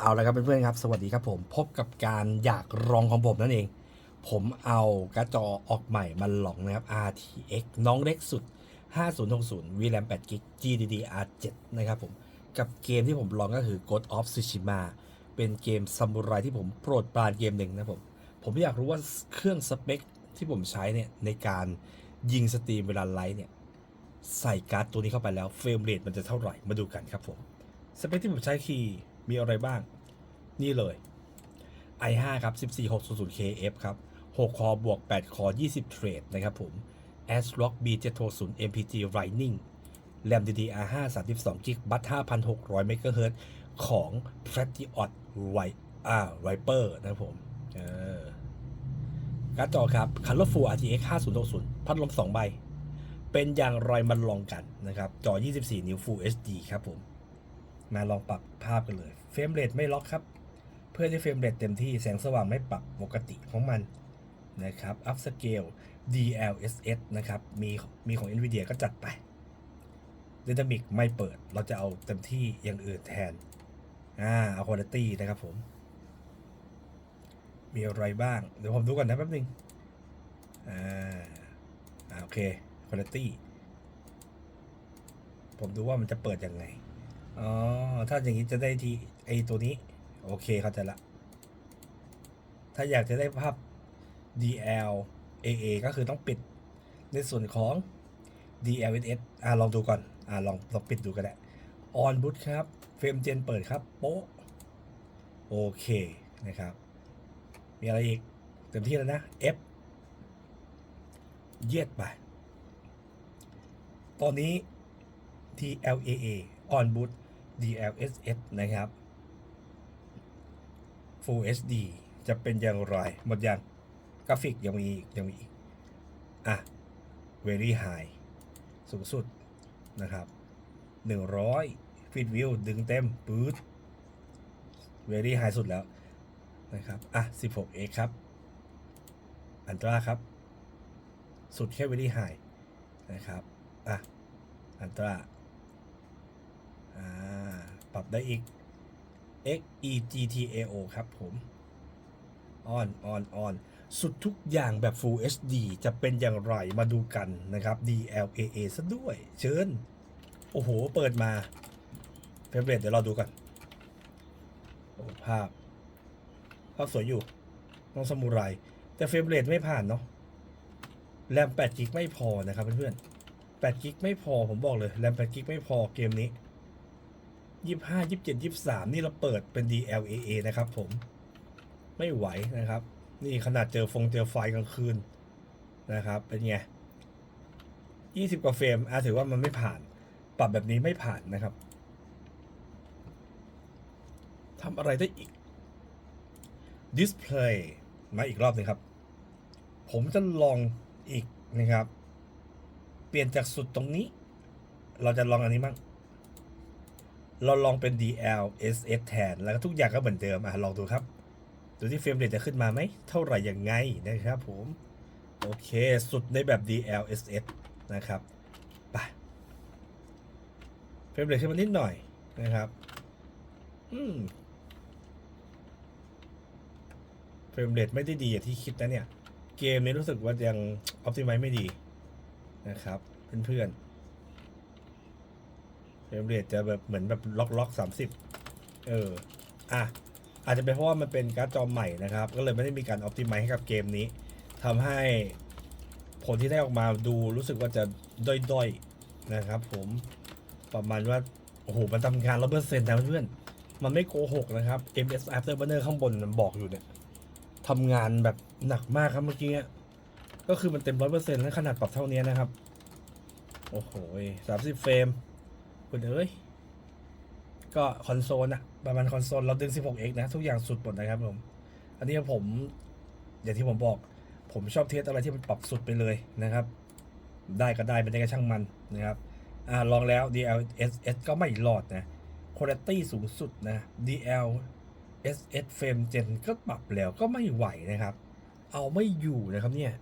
เอาละครับเพื่อนๆครับ สวัสดีครับผมพบกับการอยากลองของผมนั่นเอง ผมเอากร์ดจอออกใหม่มาลองนะครับ RTX น้องเล็กสุด 5060 VRAM 8 g b GDDR7 นะครับผมกับเกมที่ผมลองก็คือ Ghost of Tsushima เป็นเกมซามูไรที่ผมโปรดปรานเกมหนึ่งนะผมผมอยากรู้ว่าเครื่องสเปคที่ผมใช้เนี่ยในการยิงสตรีมเวลาไลฟ์เนี่ยใส่การ์ดตัวนี้เข้าไปแล้วเฟรมเรทมันจะเท่าไหร่มาดูกันครับผมสเปคที่ผมใช้คีย์ มีอะไรบ้าง นี่เลย i5 ครับ 14600KF ครับ 6 คอ บวก 8 คอ 20 เทรดนะครับผม ASRock B760 MPG Rising RAM DDR5 32 GB บัต5,600 MHz ของ Patriot Wi อ่า Viper นะครับผมการ์ดจอครับ Colorful RTX 5060 พัดลม 2 ใบ เป็นอย่างไรมันลองกันนะครับ จอ 24 นิ้ว Full HD ครับผม มาลองปรับภาพกันเลย เฟรมเรทไม่ล็อกครับ เพื่อให้เฟรมเรทเต็มที่แสงสว่างไม่ปรับปกติของมันนะครับ up scale DLSS นะครับ มีมีของ NVIDIA ก็จัดไป Dynamic ไม่เปิด เราจะเอาเต็มที่อย่างอื่นแทน อ่า เอา quality นะครับผม มีอะไรบ้าง เดี๋ยวผมดูก่อนนะแป๊บนึง อ่าอ่าโอเค quality ผมดูว่ามันจะเปิดยังไง อ๋อ ถ้าอย่างนี้จะได้ทีไอตัวนี้ โอเคเข้าใจละ ถ้าอยากจะได้ภาพ DL AA ก็คือต้องปิดในส่วนของ DLSS อ่าลองดูก่อน อ่าลองลองปิดดูก็ได้ On boot ครับ เฟรมเจนเปิดครับ โป๊ะ โอเคนะครับ มีอะไรอีก เต็มที่แล้วนะ F เยียดไป ตอนนี้ TLAA on boot DLSS นะครับ Full HD จะเป็นอย่างไร หมดยังกราฟิกยังมีอีกยังมีอีก อะ Very High สูงสุดนะครับ 100 Feet View ดึงเต็มปื๊ด Very High สุดแล้วนะครับ อะ 16x ครับ อันตราครับ สุดแค่ Very High นะครับ อะ อันตราอ่า ปรับได้อีก X E G T A O ครับผม on on on สุดทุกอย่างแบบ Full HD จะเป็นอย่างไรมาดูกันนะครับ DLAA ซะด้วย เชิญ โอ้โห เปิดมาเฟรมเรทเดี๋ยวเราดูกันโอ้ภาพ ภาพสวยอยู่ น้องสมุไร แต่เฟรมเรทไม่ผ่านเนาะแรม8กิกไม่พอนะครับเพื่อนๆ8กิกไม่พอผมบอกเลยแรม8กิกไม่พอเกมนี้ ยี่ห้ายี่เจ็ดยี่สามนี่เราเปิดเป็น DLAA นะครับผมไม่ไหวนะครับ นี่ขนาดเจอฟงเจอไฟกลางคืนนะครับ เป็นไงยี่สิบกว่าเฟรมอาถือว่ามันไม่ผ่าน ปรับแบบนี้ไม่ผ่านนะครับทำอะไรได้อีก Display มาอีกรอบหนึงครับ ผมจะลองอีกนะครับ เปลี่ยนจากสุดตรงนี้ เราจะลองอันนี้มั้ง เราลองเป็น DL SS แทน แล้วก็ทุกอย่างก็เหมือนเดิมอะลองดูครับ ดูที่เฟรมเรทจะขึ้นมาไหม เท่าไหร่ยังไงนะครับผม โอเค สุดในแบบ DL SS นะครับไปเฟรมเรทขึ้นมานิดหน่อยนะครับอืมเฟรมเรทไม่ได้ดีอย่างที่คิดนะเนี่ย เกมนี้รู้สึกว่ายังอ p ติ m i z e ไม่ดีนะครับ เพื่อนๆ เฟรมเรทจะแบบเหมือนแบบล็อกล็อกสามสิบเออ อะ อาจจะเป็นเพราะว่ามันเป็นการ์ดจอใหม่นะครับ ก็เลยไม่ได้มีการออ t ติ i z e ให้กับเกมนี้ทำให้ผลที่ได้ออกมาดูรู้สึกว่าจะด้อยๆนะครับ ผมประมาณว่าโอ้โหมันทำงานร้อยเปอร์เซ็นต์นะเพื่อนมันไม่โกหกนะครับ MS Afterburner ข้างบนมันบอกอยู่เนี่ยทำงานแบบหนักมากครับเมื่อกี้ก็คือมันเต็มร้อยเปอร์เซ็นต์แล้วขนาดปรับเท่านี้นะครับ โอ้โหสามสิบเฟรม คุณเอ้ยก็คอนโซลอะประมาณคอนโซลเราดึง 16x นะ ทุกอย่างสุดหมดนะครับผม อันนี้ผม อย่างที่ผมบอก ผมชอบเทสอะไรที่มันปรับสุดไปเลยนะครับ ได้ก็ได้ไม่ได้ก็ช่างมันนะครับอ่าลองแล้ว DLSS ก็ไม่รอดนะ Quality สูงสุดนะ DLSS Frame Gen ก็ปรับแล้วก็ไม่ไหวนะครับ เอาไม่อยู่นะครับเนี่ย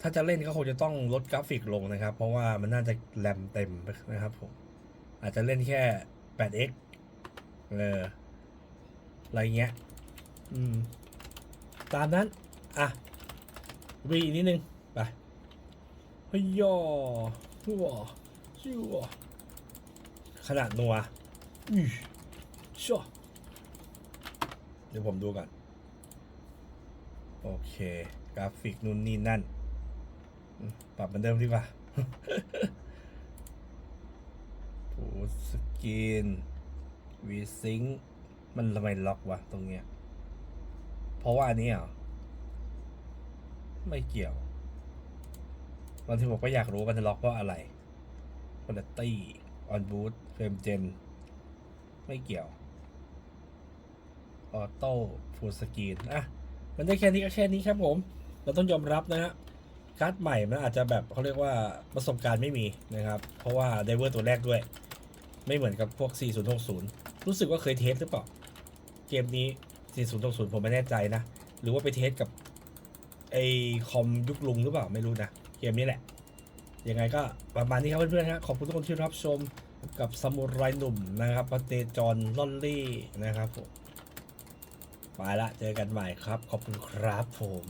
ถ้าจะเล่นก็คงจะต้องลดกราฟิกลงนะครับ เพราะว่ามันน่าจะแรมเต็มนะครับผม อาจจะเล่นแค่ 8x เอออะไรเงี้ย อืม ตามนั้น อะวีอีกนิดนึง ไปเฮ้ยย่อชัวชัวขนาดนัวอือชัวเดี๋ยวผมดูก่อน โอเค กราฟิกนู่นนี่นั่น ปรับเหมือนเดิมดีกว่าฟูสกินวีซิงมันทำไมล็อกวะตรงเนี้ย เพราะว่าอันนี้เหรอไม่เกี่ยวบางทีผมก็อยากรู้มันจะล็อกเพราะอะไรคุณตี้ออนบูทเฟรมเจน ไม่เกี่ยว ออโต้ฟูลสกรีนอะ มันได้แค่นี้ก็แค่นี้ครับผม เราต้องยอมรับนะฮะ การ์ดใหม่มันอาจจะแบบเขาเรียกว่าประสบการณ์ไม่มีนะครับ เพราะว่าไดเวอร์ตัวแรกด้วย ไม่เหมือนกับพวก 4060 รู้สึกว่าเคยเทสหรือเปล่า เกมนี้ 4060 ผมไม่แน่ใจนะ หรือว่าไปเทสกับไอคอมยุคลุงหรือเปล่าไม่รู้นะ เกมนี้แหละ ยังไงก็ประมาณนี้ครับเพื่อนๆฮะขอบคุณทุกคนที่รับชมกับสมุไรหนุ่มนะครับพระเตจรลอนลี่นะครับผมไปละเจอกันใหม่ครับ ขอบคุณครับผม